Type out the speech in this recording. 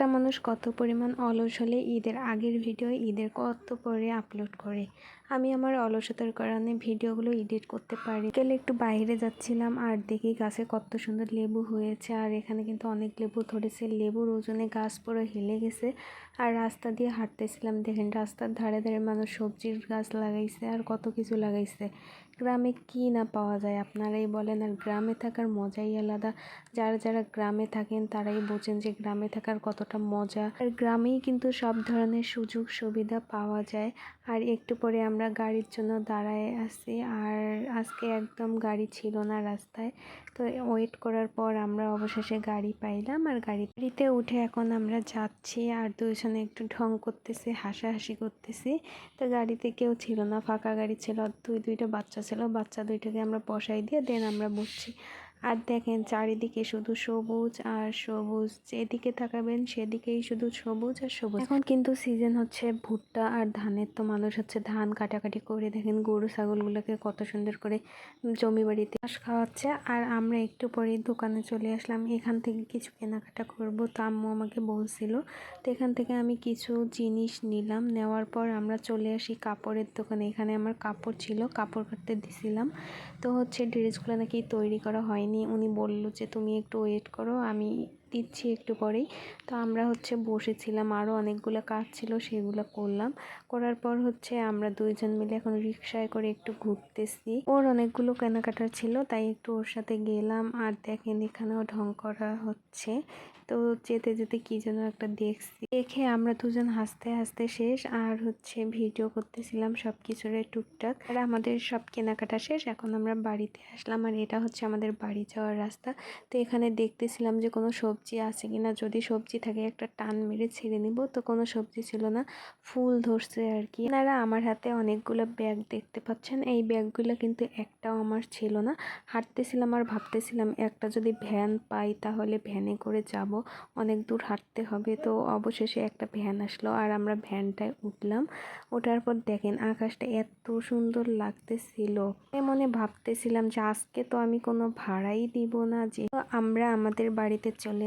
একটা মানুষ কত পরিমাণ অলস হলে ঈদের আগের ভিডিও ঈদের কত পরে আপলোড করে? আমি আমার অলসতার কারণে ভিডিওগুলো এডিট করতে পারি। গেলে একটু বাইরে যাচ্ছিলাম, আর দেখি গাছে কত সুন্দর লেবু হয়েছে, আর এখানে কিন্তু অনেক লেবু ধরেছে। লেবুর ওজনে গাছ পুরো হেলে গেছে, আর রাস্তা দিয়ে হাঁটতেছিলাম। দেখেন রাস্তার ধারে ধারে মানুষ সবজির গাছ লাগাইছে, আর কত কিছু লাগাইছে। গ্রামে কি না পাওয়া যায়? আপনারাই বলেন, আর গ্রামে থাকার মজাই আলাদা। যারা যারা গ্রামে থাকেন, তারাই বোঝেন যে গ্রামে থাকার কতটা মজা। আর গ্রামেই কিন্তু সব ধরনের সুযোগ সুবিধা পাওয়া যায়। আর একটু পরে আমরা গাড়ির জন্য দাঁড়ায় আছি। আর আজকে একদম গাড়ি ছিল না রাস্তায়। তো ওয়েট করার পর আমরা অবশেষে গাড়ি পাইলাম। আর গাড়িতে উঠে এখন আমরা যাচ্ছি। আর দুজনে একটু ঢং করতেছি, হাসাহাসি করতেছি। তো গাড়িতে কেউ ছিল না, ফাঁকা গাড়ি ছিল। দুই, দুইটা বাচ্চা ছিল বাচ্চা দুইটাকে আমরা বসাই দিয়ে দেন আমরা বসছি। আর দেখেন চারিদিকে শুধু সবুজ আর সবুজ, যেদিকে তাকাবেন সেদিকেই শুধু সবুজ আর সবুজ। এখন কিন্তু সিজন হচ্ছে ভুট্টা আর ধানের, তো মানুষ হচ্ছে ধান কাটাকাটি করে দেখেন গরু, ছাগলগুলোকে কত সুন্দর করে জমি বাড়িতে ঘাস খাওয়াচ্ছে। আর আমরা একটু পরেই দোকানে চলে আসলাম, এখান থেকে কিছু কেনাকাটা করব, তো আম্মু আমাকে বলছিল। তো এখান থেকে আমি কিছু জিনিস নিলাম, নেওয়ার পর আমরা চলে আসি কাপড়ের দোকানে। এখানে আমার কাপড় ছিল, কাপড় কাটতে দিছিলাম। তো হচ্ছে ড্রেসগুলো নাকি তৈরি করা হয়নি। হয়নি উনি বলল যে তুমি একটু ওয়েট করো আমি দিচ্ছি একটু পরেই। তো আমরা হচ্ছে বসেছিলাম আরও অনেকগুলো কাজ ছিল, সেগুলো করলাম। করার পর হচ্ছে আমরা দুইজন মিলে এখন রিক্সায় করে একটু ঘুরতেছি। ওর অনেকগুলো কেনাকাটা ছিল, তাই একটু ওর সাথে গেলাম। আর দেখেন এখানেও ঢং করা হচ্ছে। তো যেতে যেতে কি যেন একটা দেখছি। দেখে আমরা দুজন হাসতে হাসতে শেষ, আর হচ্ছে ভিডিও করতেছিলাম সব কিছুর টুকটাক। আর আমাদের সব কেনাকাটা শেষ, এখন আমরা বাড়িতে আসলাম। আর এটা হচ্ছে আমাদের বাড়ি যাওয়ার রাস্তা। তো এখানে দেখতেছিলাম যে কোনো সবজি আছে কিনা, যদি সবজি থাকে একটা টান মেরে ছেড়ে নিব, তো কোনো সবজি ছিল না। ফুল ধরছে আর কি। আপনারা আমার হাতে অনেকগুলো ব্যাগ দেখতে পাচ্ছেন। এই ব্যাগগুলো কিন্তু একটাও আমার ছিল না। হাঁটতেছিলাম আর ভাবতেছিলাম, একটা যদি ভ্যান পাই তাহলে ভ্যানে করে যাব। অনেক দূর হাঁটতে হবে, তো অবশেষে একটা ভ্যান আসলো আর আমরা ভ্যানটায় উঠলাম। ওঠার পর দেখেন আকাশটা এত সুন্দর লাগতেছিল। মনে ভাবতেছিলাম যে আজকে তো আমি কোনো ভাড়াই দিব না যে আমরা আমাদের বাড়িতে চলে